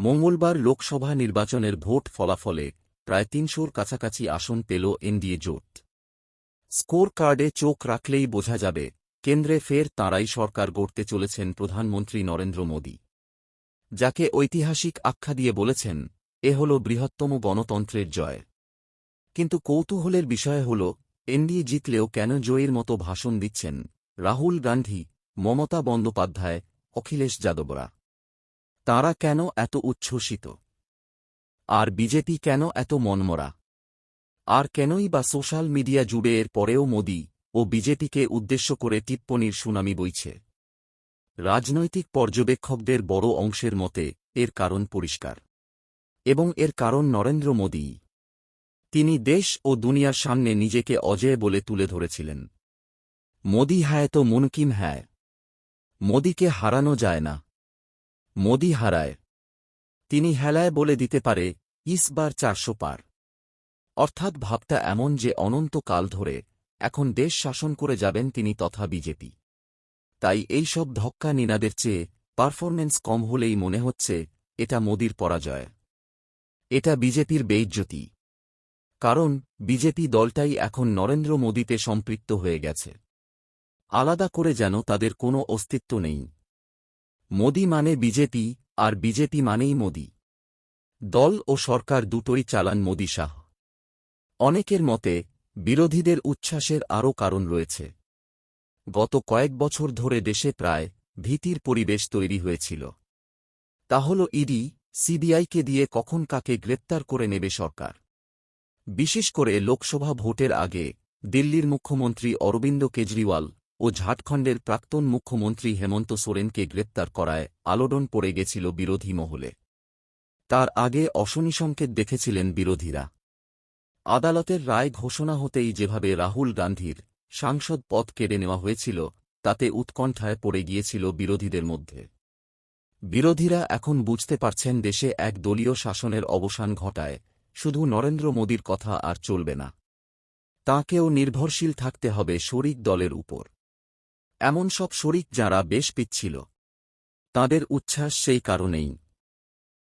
মঙ্গলবার লোকসভা নির্বাচনের ভোট ফলাফলে প্রায় তিনশোর কাছাকাছি আসন পেল এনডিএ জোট। স্কোর কার্ডে চোখ রাখলেই বোঝা যাবে, কেন্দ্রে ফের তাঁরাই সরকার গড়তে চলেছেন প্রধানমন্ত্রী নরেন্দ্র মোদী। যাকে ঐতিহাসিক আখ্যা দিয়ে বলেছেন, এ হল বৃহত্তম গণতন্ত্রের জয়। কিন্তু কৌতূহলের বিষয় হল, এনডিএ জিতলেও কেন জয়ের মতো ভাষণ দিচ্ছেন রাহুল গান্ধী, মমতা বন্দ্যোপাধ্যায়, অখিলেশ যাদবরা? তাঁরা কেন এত উচ্ছ্বসিত? আর বিজেপি কেন এত মনমরা? আর কেনই বা সোশ্যাল মিডিয়া জুড়ে এর পরেও মোদী ও বিজেপিকে উদ্দেশ্য করে টিপ্পনির সুনামি বইছে। রাজনৈতিক পর্যবেক্ষকদের বড় অংশের মতে এর কারণ পরিষ্কার। এবং এর কারণ নরেন্দ্র মোদী। তিনি দেশ ও দুনিয়ার সামনে নিজেকে অজয় বলে তুলে ধরেছিলেন। মোদি হ্যায় তো মুনকিম হ্যায় মোদিকে হারানো যায় না। মোদি হারায়। তিনি হেলায় বলে দিতে পারে, ইসবার চারশো পার। অর্থাৎ ভাবটা এমন যে অনন্তকাল ধরে এখন দেশ শাসন করে যাবেন তিনি তথা বিজেপি। তাই এই সব ধক্কা নিনাদের চেয়ে পারফরমেন্স কম হলেই মনে হচ্ছে এটা মোদির পরাজয়। এটা বিজেপির বেইজ্জতি। কারণ বিজেপি দলটাই এখন নরেন্দ্র মোদীতে সম্পৃক্ত হয়ে গেছে। আলাদা করে যেন তাদের কোনো অস্তিত্ব নেই। মোদি মানে বিজেপি, আর বিজেপি মানেই মোদি। দল ও সরকার দুটোই চালান মোদি শাহ। অনেকের মতে, বিরোধীদের উচ্ছ্বাসের আরও কারণ রয়েছে। গত কয়েক বছর ধরে দেশে প্রায় ভীতির পরিবেশ তৈরি হয়েছিল। তা হল ইডি, সিবিআইকে দিয়ে কখন কাকে গ্রেপ্তার করে নেবে সরকার। বিশেষ করে লোকসভা ভোটের আগে দিল্লির মুখ্যমন্ত্রী অরবিন্দ কেজরিওয়াল ও ঝাড়খণ্ডের প্রাক্তন মুখ্যমন্ত্রী হেমন্ত সোরেনকে গ্রেপ্তার করায় আলোড়ন পড়ে গেছিল বিরোধী মহলে। তার আগে অশনি সংকেত দেখেছিলেন বিরোধীরা। আদালতের রায় ঘোষণা হতেই যেভাবে রাহুল গান্ধীর সাংসদ পদ কেড়ে নেওয়া হয়েছিল, তাতে উৎকণ্ঠায় পড়ে গিয়েছিল বিরোধীদের মধ্যে। বিরোধীরা এখন বুঝতে পারছেন দেশে এক দলীয় শাসনের অবসান ঘটায়, শুধু নরেন্দ্র মোদীর কথা আর চলবে না। তাঁকেও নির্ভরশীল থাকতে হবে শরিক দলের উপর। এমন সব শরিক যাঁরা বেশ পিচ্ছিল। তাঁদের উচ্ছ্বাস সেই কারণেই।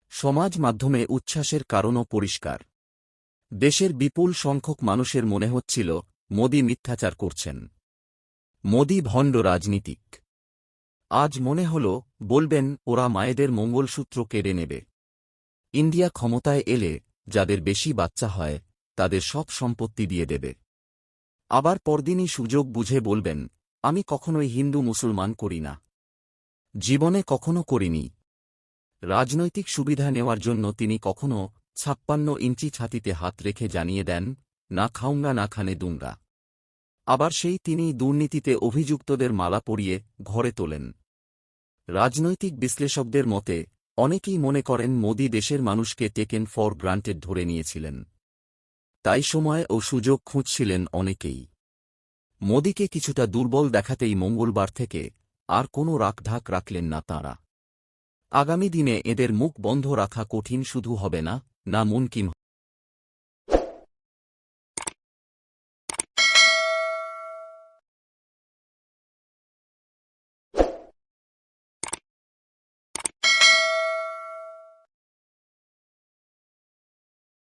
সমাজ মাধ্যমে উচ্ছ্বাসের কারণও পরিষ্কার। দেশের বিপুল সংখ্যক মানুষের মনে হচ্ছিল, মোদি মিথ্যাচার করছেন। মোদি ভণ্ড রাজনীতিক। আজ মনে হল, বলবেন, ওরা মায়েদের মঙ্গলসূত্র কেড়ে নেবে। ইন্ডিয়া ক্ষমতায় এলে, যাদের বেশি বাচ্চা হয়, তাদের সব সম্পত্তি দিয়ে দেবে। আবার পরদিনই সুযোগ বুঝে বলবেন আমি কখনোই হিন্দু মুসলমান করি না। জীবনে কখনো করিনি। রাজনৈতিক সুবিধা নেওয়ার জন্য তিনি কখনো ছাপ্পান্ন ইঞ্চি ছাতিতে হাত রেখে জানিয়ে দেন, না খাউঙ্গা না খানে দুঙ্গা। আবার সেই তিনি দুর্নীতিতে অভিযুক্তদের মালা পরিয়ে ঘরে তোলেন। রাজনৈতিক বিশ্লেষকদের মতে, অনেকেই মনে করেন মোদী দেশের মানুষকে টেকেন ফর গ্রান্টেড ধরে নিয়েছিলেন। তাই সময় ও সুযোগ খুঁজছিলেন অনেকেই। মোদিকে কিছুটা দুর্বল দেখাতেই মঙ্গলবার থেকে আর কোনো রাখঢাক রাখলেন না তাঁরা। আগামী দিনে এদের মুখ বন্ধ রাখা কঠিন শুধু হবে না না মুনকিম